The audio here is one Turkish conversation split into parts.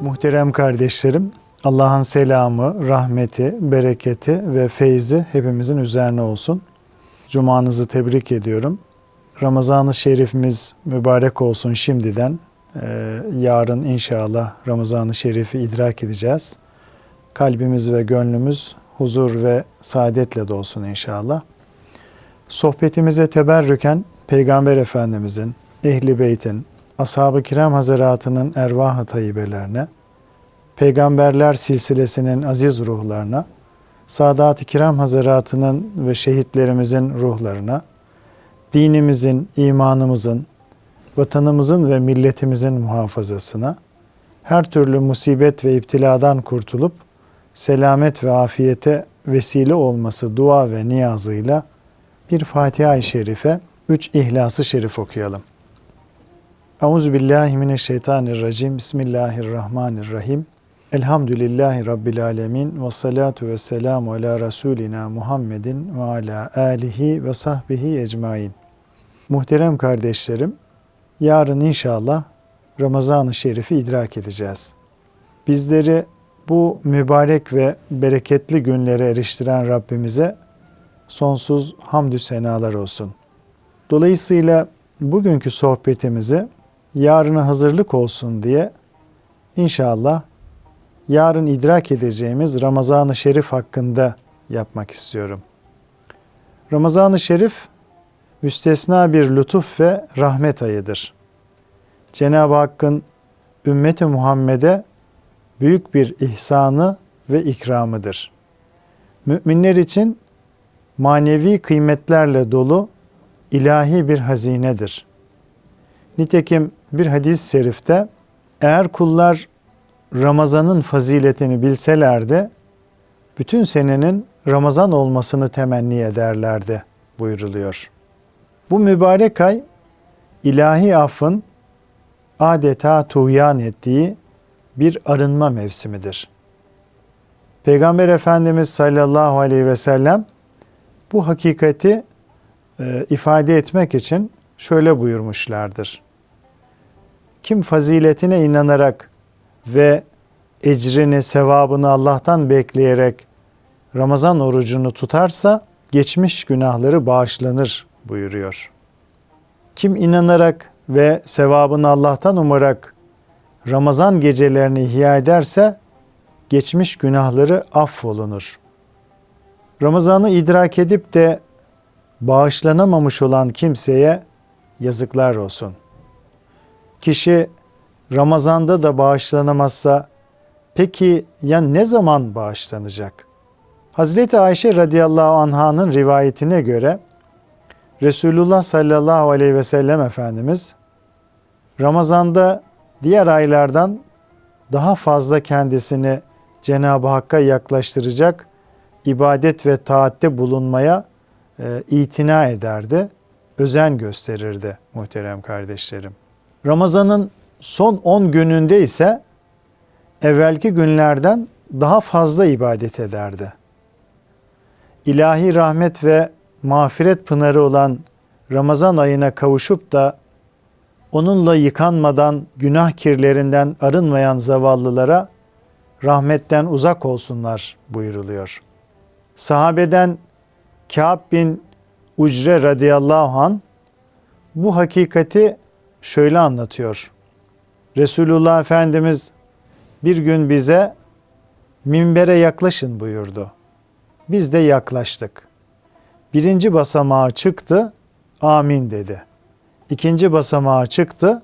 Muhterem kardeşlerim, Allah'ın selamı, rahmeti, bereketi ve feyzi hepimizin üzerine olsun. Cumanızı tebrik ediyorum. Ramazan-ı Şerifimiz mübarek olsun şimdiden. Ee, yarın inşallah Ramazan-ı Şerif'i idrak edeceğiz. Kalbimiz ve gönlümüz huzur ve saadetle dolsun inşallah. Sohbetimize teberrüken Peygamber Efendimizin, Ehli Beyt'in, Ashab-ı Kiram Hazaratı'nın ervah-ı tayyibelerine, Peygamberler silsilesinin aziz ruhlarına, Sadat-ı Kiram Hazaratı'nın ve şehitlerimizin ruhlarına, dinimizin, imanımızın, vatanımızın ve milletimizin muhafazasına, her türlü musibet ve iptiladan kurtulup selamet ve afiyete vesile olması dua ve niyazıyla bir Fatiha-i Şerife, üç İhlas-ı Şerif okuyalım. Euzubillahimineşşeytanirracim. Bismillahirrahmanirrahim. Elhamdülillahi Rabbil alemin. Ve salatu ve selamu ala Resulina Muhammedin ve ala alihi ve sahbihi ecmain. Muhterem kardeşlerim, yarın inşallah Ramazan-ı Şerif'i idrak edeceğiz. Bizleri bu mübarek ve bereketli günlere eriştiren Rabbimize sonsuz hamdü senalar olsun. Dolayısıyla bugünkü sohbetimizi yarına hazırlık olsun diye inşallah yarın idrak edeceğimiz Ramazan-ı Şerif hakkında yapmak istiyorum. Ramazan-ı Şerif müstesna bir lütuf ve rahmet ayıdır. Cenab-ı Hakk'ın ümmeti Muhammed'e büyük bir ihsanı ve ikramıdır. Müminler için manevi kıymetlerle dolu ilahi bir hazinedir. Nitekim bir hadis-i şerifte eğer kullar Ramazan'ın faziletini bilselerdi bütün senenin Ramazan olmasını temenni ederlerdi buyuruluyor. Bu mübarek ay ilahi affın adeta tuğyan ettiği bir arınma mevsimidir. Peygamber Efendimiz sallallahu aleyhi ve sellem bu hakikati e, ifade etmek için şöyle buyurmuşlardır. Kim faziletine inanarak ve ecrini, sevabını Allah'tan bekleyerek Ramazan orucunu tutarsa geçmiş günahları bağışlanır buyuruyor. Kim inanarak ve sevabını Allah'tan umarak Ramazan gecelerini ihya ederse geçmiş günahları affolunur. Ramazan'ı idrak edip de bağışlanamamış olan kimseye yazıklar olsun. Kişi Ramazan'da da bağışlanamazsa peki ya ne zaman bağışlanacak? Hazreti Ayşe radıyallahu anh'ın rivayetine göre Resulullah sallallahu aleyhi ve sellem Efendimiz Ramazan'da diğer aylardan daha fazla kendisini Cenab-ı Hakk'a yaklaştıracak ibadet ve taatte bulunmaya e, itina ederdi, özen gösterirdi muhterem kardeşlerim. Ramazan'ın son 10 gününde ise evvelki günlerden daha fazla ibadet ederdi. İlahi rahmet ve mağfiret pınarı olan Ramazan ayına kavuşup da onunla yıkanmadan günah kirlerinden arınmayan zavallılara rahmetten uzak olsunlar buyuruluyor. Sahabeden Kâb bin Ucre radıyallahu an bu hakikati şöyle anlatıyor. Resulullah Efendimiz bir gün bize minbere yaklaşın buyurdu. Biz de yaklaştık. Birinci basamağa çıktı, amin dedi. İkinci basamağa çıktı,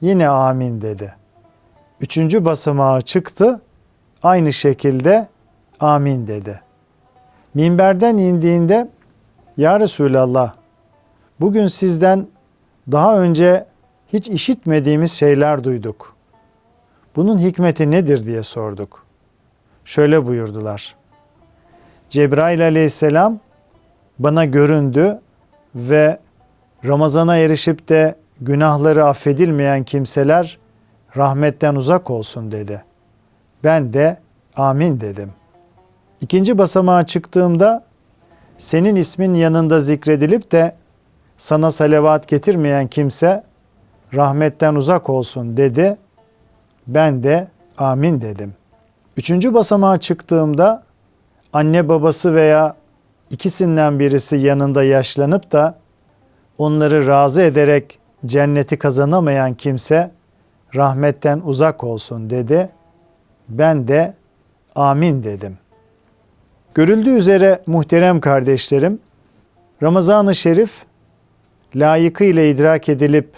yine amin dedi. Üçüncü basamağa çıktı, aynı şekilde amin dedi. Minberden indiğinde Ya Resulallah bugün sizden daha önce hiç işitmediğimiz şeyler duyduk. Bunun hikmeti nedir diye sorduk. Şöyle buyurdular. Cebrail aleyhisselam bana göründü ve Ramazana erişip de günahları affedilmeyen kimseler rahmetten uzak olsun dedi. Ben de amin dedim. İkinci basamağa çıktığımda senin ismin yanında zikredilip de sana salavat getirmeyen kimse rahmetten uzak olsun dedi. Ben de amin dedim. Üçüncü basamağa çıktığımda anne babası veya ikisinden birisi yanında yaşlanıp da onları razı ederek cenneti kazanamayan kimse rahmetten uzak olsun dedi. Ben de amin dedim. Görüldüğü üzere muhterem kardeşlerim, Ramazan-ı Şerif layıkıyla idrak edilip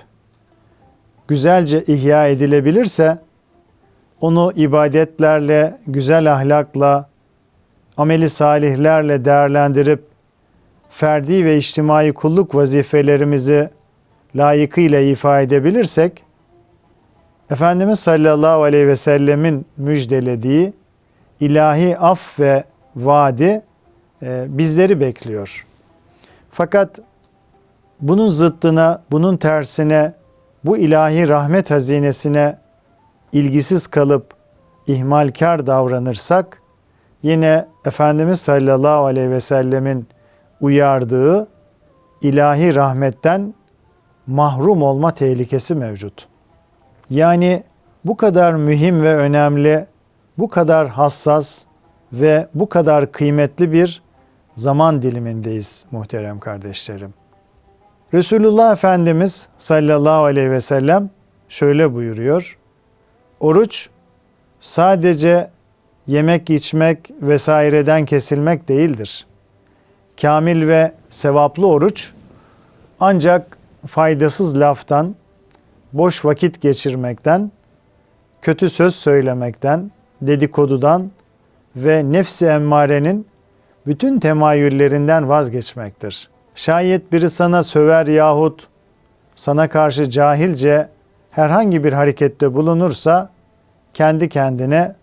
güzelce ihya edilebilirse onu ibadetlerle, güzel ahlakla, ameli salihlerle değerlendirip ferdi ve içtimai kulluk vazifelerimizi layıkıyla ifa edebilirsek Efendimiz sallallahu aleyhi ve sellemin müjdelediği ilahi af ve vaadi e, bizleri bekliyor. Fakat bunun zıttına, bunun tersine, bu ilahi rahmet hazinesine ilgisiz kalıp ihmalkar davranırsak yine Efendimiz sallallahu aleyhi ve sellemin uyardığı ilahi rahmetten mahrum olma tehlikesi mevcut. Yani bu kadar mühim ve önemli, bu kadar hassas ve bu kadar kıymetli bir zaman dilimindeyiz muhterem kardeşlerim. Resulullah Efendimiz sallallahu aleyhi ve sellem şöyle buyuruyor. Oruç sadece yemek içmek vesaireden kesilmek değildir. Kamil ve sevaplı oruç ancak faydasız laftan, boş vakit geçirmekten, kötü söz söylemekten, dedikodudan ve nefsi emmarenin bütün temayüllerinden vazgeçmektir. Şayet biri sana söver yahut sana karşı cahilce herhangi bir harekette bulunursa kendi kendine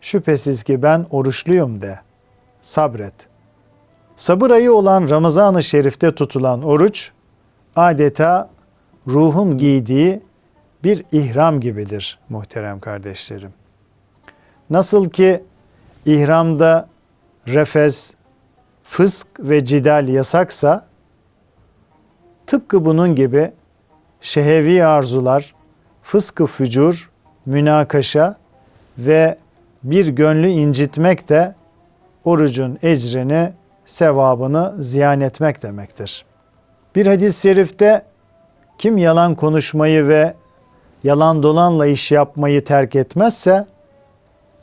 şüphesiz ki ben oruçluyum de. Sabret. Sabır ayı olan Ramazan-ı Şerif'te tutulan oruç adeta ruhun giydiği bir ihram gibidir muhterem kardeşlerim. Nasıl ki ihramda refes, fısk ve cidal yasaksa tıpkı bunun gibi şehevi arzular, fıskı fücur, münakaşa ve bir gönlü incitmek de orucun ecrini, sevabını ziyan etmek demektir. Bir hadis-i şerifte kim yalan konuşmayı ve yalan dolanla iş yapmayı terk etmezse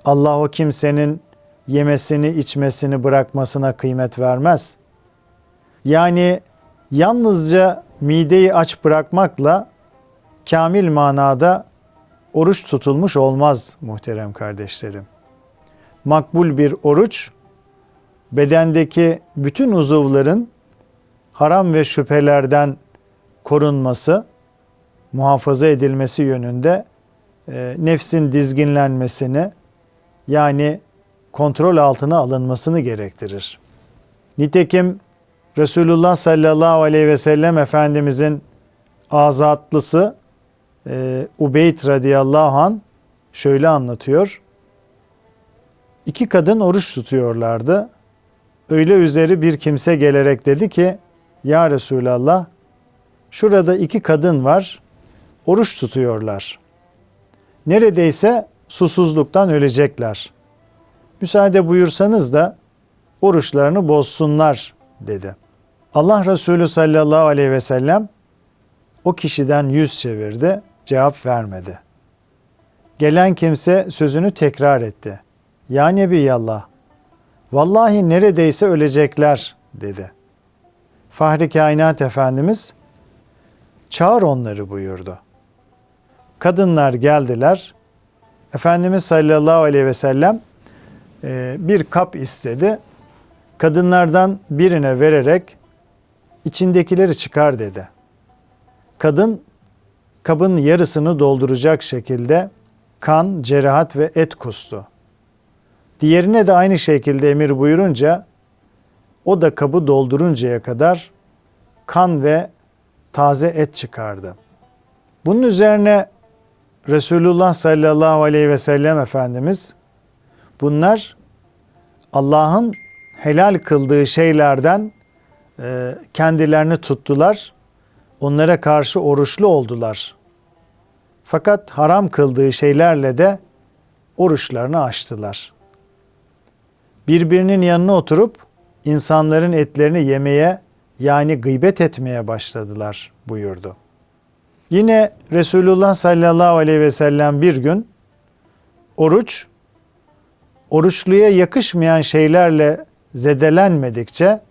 Allah o kimsenin yemesini içmesini bırakmasına kıymet vermez. Yani yalnızca mideyi aç bırakmakla kamil manada oruç tutulmuş olmaz muhterem kardeşlerim. Makbul bir oruç bedendeki bütün uzuvların haram ve şüphelerden korunması, muhafaza edilmesi yönünde e, nefsin dizginlenmesini yani kontrol altına alınmasını gerektirir. Nitekim Resulullah sallallahu aleyhi ve sellem Efendimizin azatlısı e, Ubeyd radıyallahu an şöyle anlatıyor. İki kadın oruç tutuyorlardı. Öyle üzeri bir kimse gelerek dedi ki, Ya Resulallah, şurada iki kadın var, oruç tutuyorlar. Neredeyse susuzluktan ölecekler. Müsaade buyursanız da oruçlarını bozsunlar dedi. Allah Resulü sallallahu aleyhi ve sellem o kişiden yüz çevirdi, cevap vermedi. Gelen kimse sözünü tekrar etti. Ya Nebiyallah, vallahi neredeyse ölecekler dedi. Fahri Kainat Efendimiz, çağır onları buyurdu. Kadınlar geldiler. Efendimiz sallallahu aleyhi ve sellem e, bir kap istedi. Kadınlardan birine vererek içindekileri çıkar dedi. Kadın kabın yarısını dolduracak şekilde kan, cerahat ve et kustu. Diğerine de aynı şekilde emir buyurunca o da kabı dolduruncaya kadar kan ve taze et çıkardı. Bunun üzerine Resulullah sallallahu aleyhi ve sellem Efendimiz bunlar Allah'ın helal kıldığı şeylerden kendilerini tuttular. Onlara karşı oruçlu oldular. Fakat haram kıldığı şeylerle de oruçlarını açtılar. Birbirinin yanına oturup insanların etlerini yemeye yani gıybet etmeye başladılar buyurdu. Yine Resulullah sallallahu aleyhi ve sellem bir gün oruç oruçluya yakışmayan şeylerle zedelenmedikçe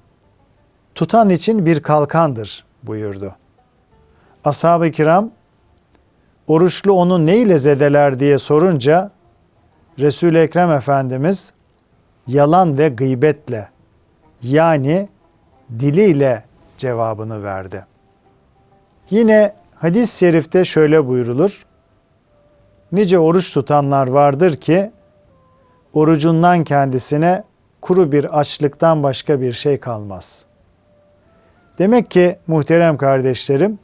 tutan için bir kalkandır buyurdu. Ashab-ı kiram oruçlu onu ne ile zedeler diye sorunca Resul-i Ekrem Efendimiz yalan ve gıybetle yani diliyle cevabını verdi. Yine hadis-i şerifte şöyle buyrulur. Nice oruç tutanlar vardır ki orucundan kendisine kuru bir açlıktan başka bir şey kalmaz. Demek ki muhterem kardeşlerim,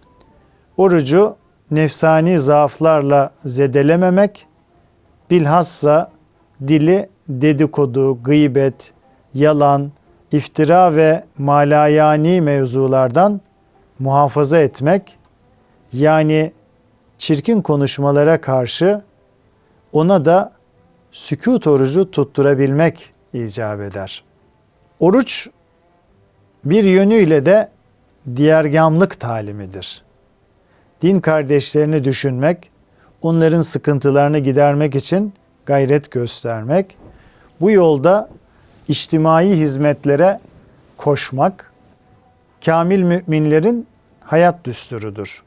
orucu nefsani zaaflarla zedelememek, bilhassa dili dedikodu, gıybet, yalan, iftira ve malayani mevzulardan muhafaza etmek, yani çirkin konuşmalara karşı ona da sükut orucu tutturabilmek icap eder. Oruç bir yönüyle de diğergamlık talimidir. Din kardeşlerini düşünmek, onların sıkıntılarını gidermek için gayret göstermek, bu yolda içtimai hizmetlere koşmak, kamil müminlerin hayat düsturudur.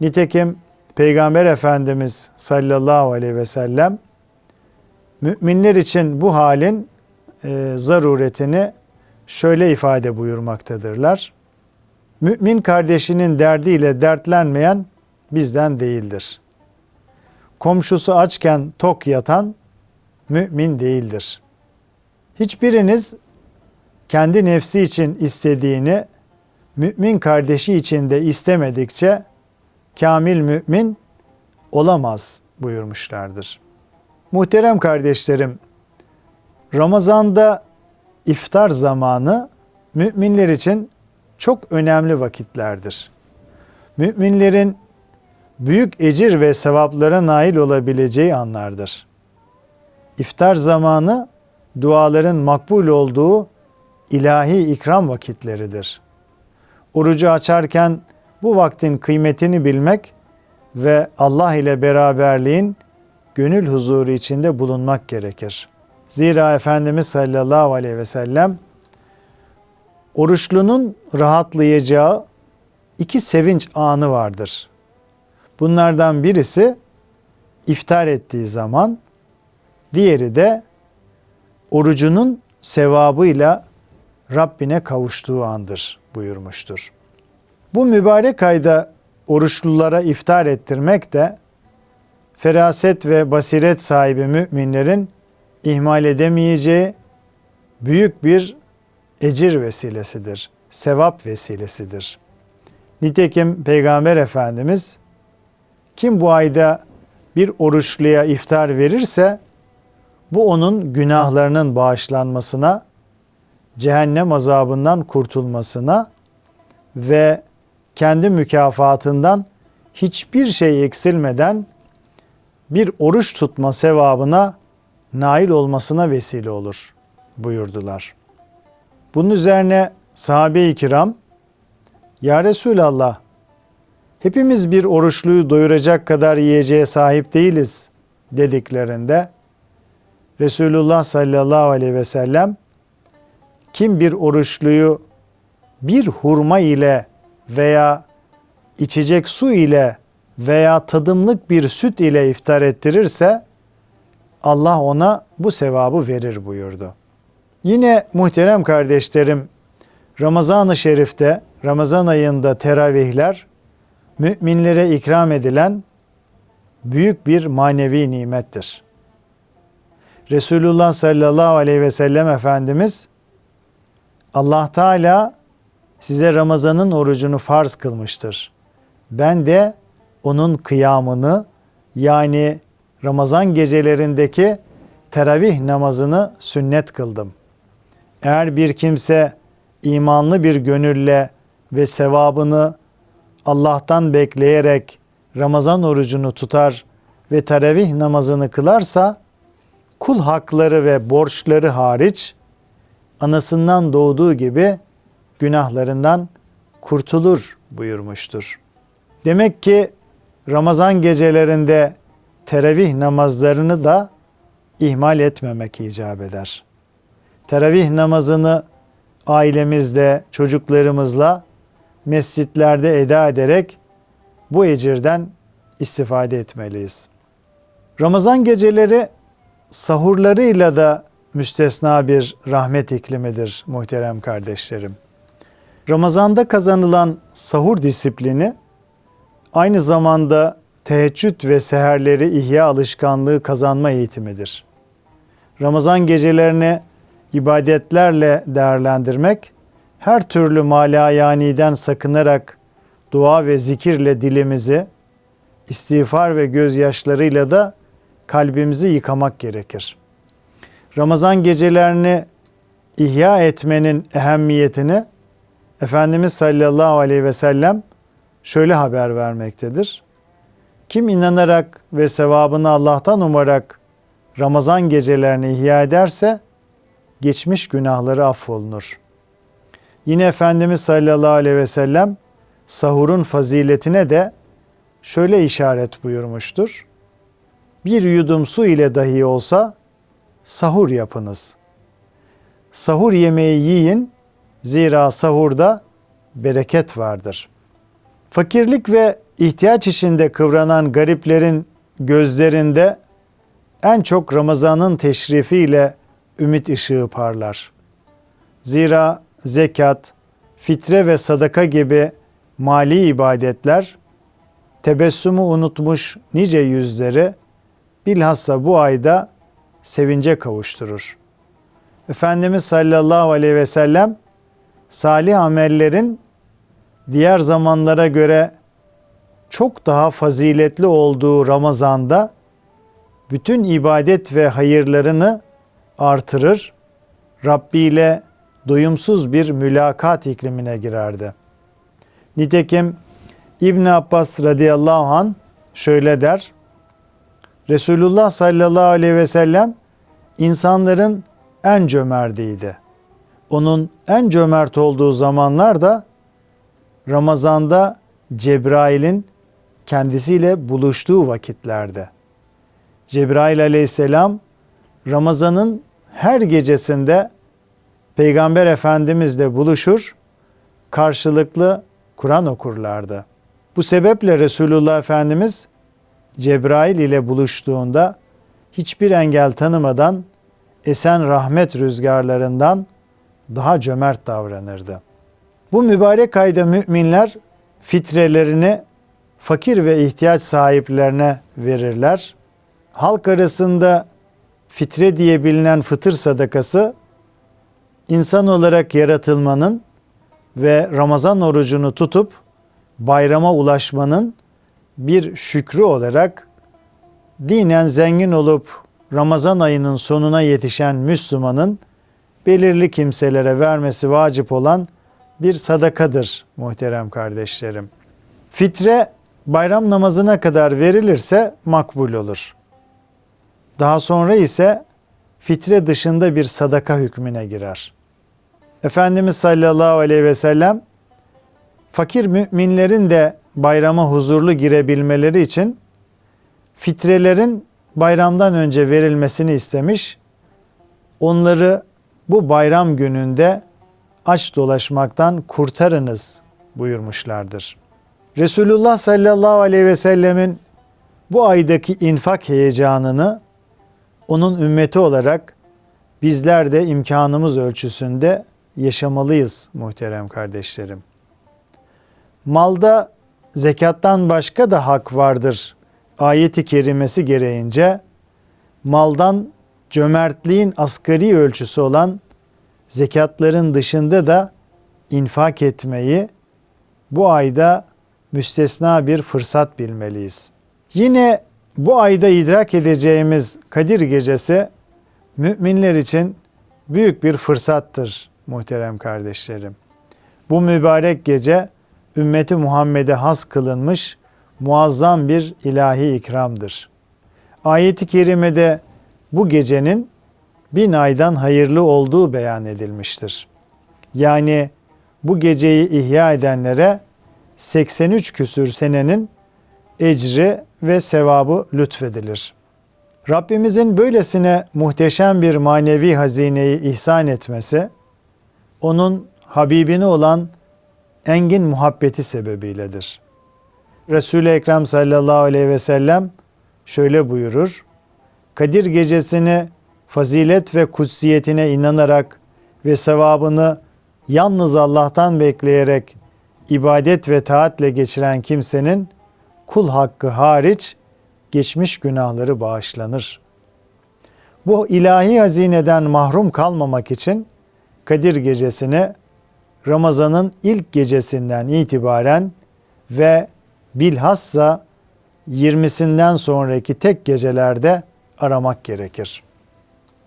Nitekim Peygamber Efendimiz sallallahu aleyhi ve sellem müminler için bu halin e, zaruretini şöyle ifade buyurmaktadırlar. Mümin kardeşinin derdiyle dertlenmeyen bizden değildir. Komşusu açken tok yatan mümin değildir. Hiçbiriniz kendi nefsi için istediğini mümin kardeşi için de istemedikçe kamil mümin olamaz buyurmuşlardır. Muhterem kardeşlerim, Ramazan'da iftar zamanı müminler için çok önemli vakitlerdir. Müminlerin büyük ecir ve sevaplara nail olabileceği anlardır. İftar zamanı duaların makbul olduğu ilahi ikram vakitleridir. Orucu açarken bu vaktin kıymetini bilmek ve Allah ile beraberliğin gönül huzuru içinde bulunmak gerekir. Zira Efendimiz sallallahu aleyhi ve sellem oruçlunun rahatlayacağı iki sevinç anı vardır. Bunlardan birisi iftar ettiği zaman, diğeri de orucunun sevabıyla Rabbine kavuştuğu andır buyurmuştur. Bu mübarek ayda oruçlulara iftar ettirmek de feraset ve basiret sahibi müminlerin ihmal edemeyeceği büyük bir ecir vesilesidir, sevap vesilesidir. Nitekim Peygamber Efendimiz kim bu ayda bir oruçluya iftar verirse bu onun günahlarının bağışlanmasına, cehennem azabından kurtulmasına ve kendi mükafatından hiçbir şey eksilmeden bir oruç tutma sevabına nail olmasına vesile olur buyurdular. Bunun üzerine sahabe-i kiram Ya Resulallah hepimiz bir oruçluyu doyuracak kadar yiyeceğe sahip değiliz dediklerinde Resulullah sallallahu aleyhi ve sellem kim bir oruçluyu bir hurma ile veya içecek su ile veya tadımlık bir süt ile iftar ettirirse Allah ona bu sevabı verir buyurdu. Yine muhterem kardeşlerim Ramazan-ı Şerif'te Ramazan ayında teravihler müminlere ikram edilen büyük bir manevi nimettir. Resulullah sallallahu aleyhi ve sellem Efendimiz Allah Teala size Ramazan'ın orucunu farz kılmıştır. Ben de onun kıyamını yani Ramazan gecelerindeki teravih namazını sünnet kıldım. Eğer bir kimse imanlı bir gönülle ve sevabını Allah'tan bekleyerek Ramazan orucunu tutar ve teravih namazını kılarsa kul hakları ve borçları hariç anasından doğduğu gibi günahlarından kurtulur buyurmuştur. Demek ki Ramazan gecelerinde teravih namazlarını da ihmal etmemek icap eder. Teravih namazını ailemizde, çocuklarımızla mescitlerde eda ederek bu ecirden istifade etmeliyiz. Ramazan geceleri sahurlarıyla da müstesna bir rahmet iklimidir muhterem kardeşlerim. Ramazanda kazanılan sahur disiplini aynı zamanda teheccüd ve seherleri ihya alışkanlığı kazanma eğitimidir. Ramazan gecelerini ibadetlerle değerlendirmek, her türlü malayaniden sakınarak dua ve zikirle dilimizi, istiğfar ve gözyaşlarıyla da kalbimizi yıkamak gerekir. Ramazan gecelerini ihya etmenin ehemmiyetini Efendimiz sallallahu aleyhi ve sellem şöyle haber vermektedir. Kim inanarak ve sevabını Allah'tan umarak Ramazan gecelerini ihya ederse geçmiş günahları affolunur. Yine Efendimiz sallallahu aleyhi ve sellem sahurun faziletine de şöyle işaret buyurmuştur. Bir yudum su ile dahi olsa sahur yapınız. Sahur yemeği yiyin zira sahurda bereket vardır. Fakirlik ve ihtiyaç içinde kıvranan gariplerin gözlerinde en çok Ramazan'ın teşrifiyle ümit ışığı parlar. Zira zekat, fitre ve sadaka gibi mali ibadetler tebessümü unutmuş nice yüzleri bilhassa bu ayda sevince kavuşturur. Efendimiz sallallahu aleyhi ve sellem salih amellerin diğer zamanlara göre çok daha faziletli olduğu Ramazan'da bütün ibadet ve hayırlarını artırır, Rabbi ile doyumsuz bir mülakat iklimine girerdi. Nitekim İbn Abbas radıyallahu an şöyle der. Resulullah sallallahu aleyhi ve sellem insanların en cömertiydi. Onun en cömert olduğu zamanlar da Ramazan'da Cebrail'in kendisiyle buluştuğu vakitlerde. Cebrail aleyhisselam Ramazan'ın her gecesinde Peygamber Efendimizle buluşur, karşılıklı Kur'an okurlardı. Bu sebeple Resulullah Efendimiz Cebrail ile buluştuğunda hiçbir engel tanımadan esen rahmet rüzgarlarından daha cömert davranırdı. Bu mübarek ayda müminler fitrelerini fakir ve ihtiyaç sahiplerine verirler. Halk arasında fitre diye bilinen fıtır sadakası insan olarak yaratılmanın ve Ramazan orucunu tutup bayrama ulaşmanın bir şükrü olarak dinen zengin olup Ramazan ayının sonuna yetişen Müslümanın belirli kimselere vermesi vacip olan bir sadakadır muhterem kardeşlerim. Fitre bayram namazına kadar verilirse makbul olur. Daha sonra ise fitre dışında bir sadaka hükmüne girer. Efendimiz sallallahu aleyhi ve sellem fakir müminlerin de bayrama huzurlu girebilmeleri için fitrelerin bayramdan önce verilmesini istemiş. Onları bu bayram gününde aç dolaşmaktan kurtarınız buyurmuşlardır. Resulullah sallallahu aleyhi ve sellemin bu aydaki infak heyecanını onun ümmeti olarak bizler de imkanımız ölçüsünde yaşamalıyız muhterem kardeşlerim. Malda zekattan başka da hak vardır ayeti kerimesi gereğince maldan cömertliğin asgari ölçüsü olan zekatların dışında da infak etmeyi bu ayda müstesna bir fırsat bilmeliyiz. Yine bu ayda idrak edeceğimiz Kadir Gecesi müminler için büyük bir fırsattır muhterem kardeşlerim. Bu mübarek gece ümmeti Muhammed'e has kılınmış muazzam bir ilahi ikramdır. Ayet-i kerimede bu gecenin bin aydan hayırlı olduğu beyan edilmiştir. Yani bu geceyi ihya edenlere 83 küsür senenin ecri ve sevabı lütfedilir. Rabbimizin böylesine muhteşem bir manevi hazineyi ihsan etmesi, onun Habibine olan engin muhabbeti sebebiyledir. Resul-i Ekrem sallallahu aleyhi ve sellem şöyle buyurur. Kadir gecesini fazilet ve kutsiyetine inanarak ve sevabını yalnız Allah'tan bekleyerek ibadet ve taatle geçiren kimsenin kul hakkı hariç geçmiş günahları bağışlanır. Bu ilahi hazineden mahrum kalmamak için Kadir gecesini Ramazan'ın ilk gecesinden itibaren ve bilhassa 20'sinden sonraki tek gecelerde aramak gerekir.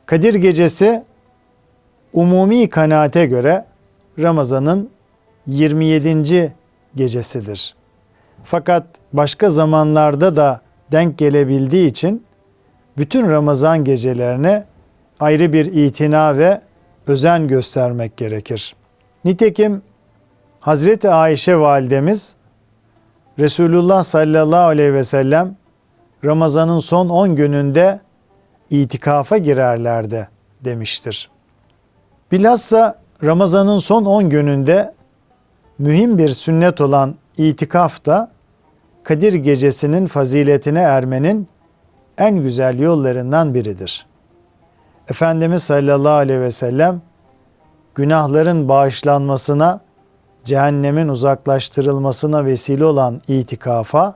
Kadir gecesi umumi kanaate göre Ramazan'ın 27. gecesidir. Fakat başka zamanlarda da denk gelebildiği için bütün Ramazan gecelerine ayrı bir itina ve özen göstermek gerekir. Nitekim Hazreti Ayşe validemiz Resulullah sallallahu aleyhi ve sellem Ramazan'ın son 10 gününde itikafa girerlerdi demiştir. Bilhassa Ramazan'ın son 10 gününde mühim bir sünnet olan itikaf da Kadir gecesinin faziletine ermenin en güzel yollarından biridir. Efendimiz sallallahu aleyhi ve sellem günahların bağışlanmasına, cehennemin uzaklaştırılmasına vesile olan itikafa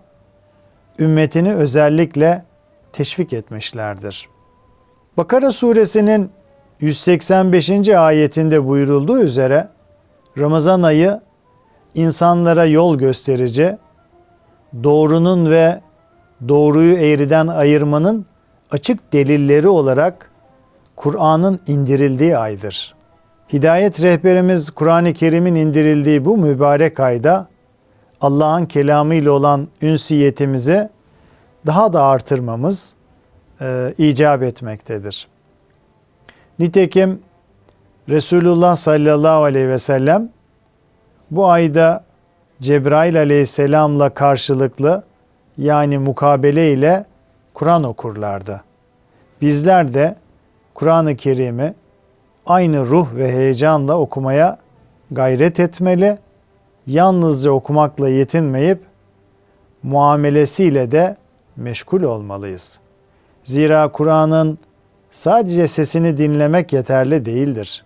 ümmetini özellikle teşvik etmişlerdir. Bakara suresinin 185. ayetinde buyurulduğu üzere Ramazan ayı insanlara yol gösterici, doğrunun ve doğruyu eğriden ayırmanın açık delilleri olarak Kur'an'ın indirildiği aydır. Hidayet rehberimiz Kur'an-ı Kerim'in indirildiği bu mübarek ayda Allah'ın kelamı ile olan ünsiyetimizi daha da artırmamız e, icap etmektedir. Nitekim Resulullah sallallahu aleyhi ve sellem bu ayda Cebrail aleyhisselamla karşılıklı yani mukabele ile Kur'an okurlardı. Bizler de Kur'an-ı Kerim'i aynı ruh ve heyecanla okumaya gayret etmeli, yalnızca okumakla yetinmeyip muamelesiyle de meşgul olmalıyız. Zira Kur'an'ın sadece sesini dinlemek yeterli değildir.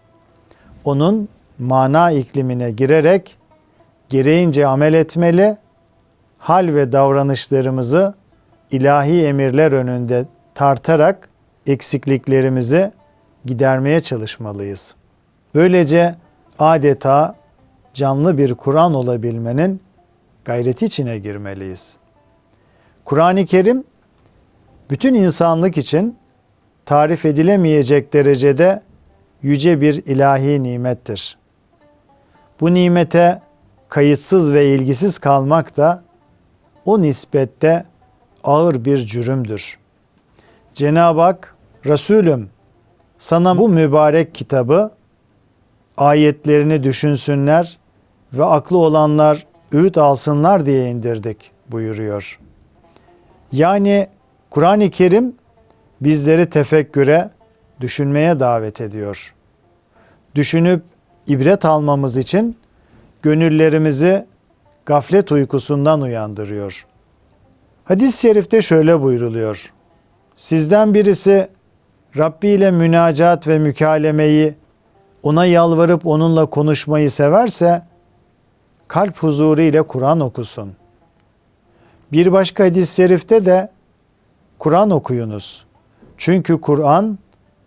Onun mana iklimine girerek gereğince amel etmeli, hal ve davranışlarımızı ilahi emirler önünde tartarak eksikliklerimizi gidermeye çalışmalıyız. Böylece adeta canlı bir Kur'an olabilmenin gayreti içine girmeliyiz. Kur'an-ı Kerim bütün insanlık için tarif edilemeyecek derecede yüce bir ilahi nimettir. Bu nimete kayıtsız ve ilgisiz kalmak da o nispette ağır bir cürümdür. Cenab-ı Hak, Resulüm sana bu mübarek kitabı ayetlerini düşünsünler ve aklı olanlar öğüt alsınlar diye indirdik buyuruyor. Yani Kur'an-ı Kerim bizleri tefekküre, düşünmeye davet ediyor. Düşünüp ibret almamız için gönüllerimizi gaflet uykusundan uyandırıyor. Hadis-i şerifte şöyle buyruluyor. Sizden birisi Rabbi ile münacat ve mükalemeyi, ona yalvarıp onunla konuşmayı severse, kalp huzuru ile Kur'an okusun. Bir başka hadis-i şerifte de Kur'an okuyunuz. Çünkü Kur'an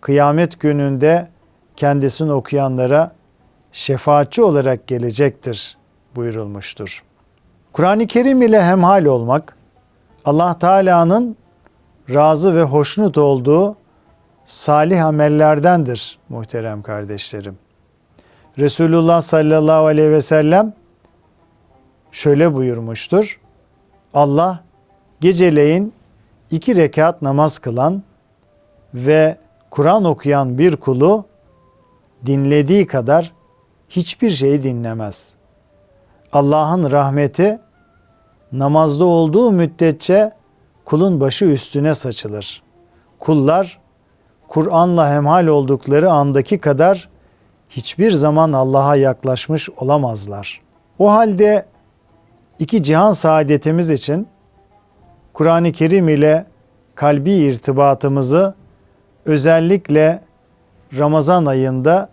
kıyamet gününde kendisini okuyanlara şefaatçi olarak gelecektir buyurulmuştur. Kur'an-ı Kerim ile hemhal olmak, Allah Teala'nın razı ve hoşnut olduğu salih amellerdendir muhterem kardeşlerim. Resulullah sallallahu aleyhi ve sellem şöyle buyurmuştur. Allah geceleyin iki rekat namaz kılan ve Kur'an okuyan bir kulu dinlediği kadar hiçbir şeyi dinlemez. Allah'ın rahmeti namazda olduğu müddetçe kulun başı üstüne saçılır. Kullar Kur'an'la hemhal oldukları andaki kadar hiçbir zaman Allah'a yaklaşmış olamazlar. O halde iki cihan saadetimiz için Kur'an-ı Kerim ile kalbi irtibatımızı özellikle Ramazan ayında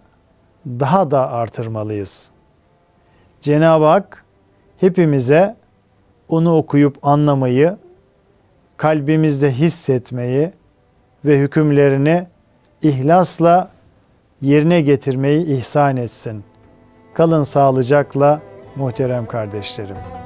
daha da artırmalıyız. Cenab-ı Hak hepimize onu okuyup anlamayı, kalbimizde hissetmeyi ve hükümlerini ihlasla yerine getirmeyi ihsan etsin. Kalın sağlıcakla muhterem kardeşlerim.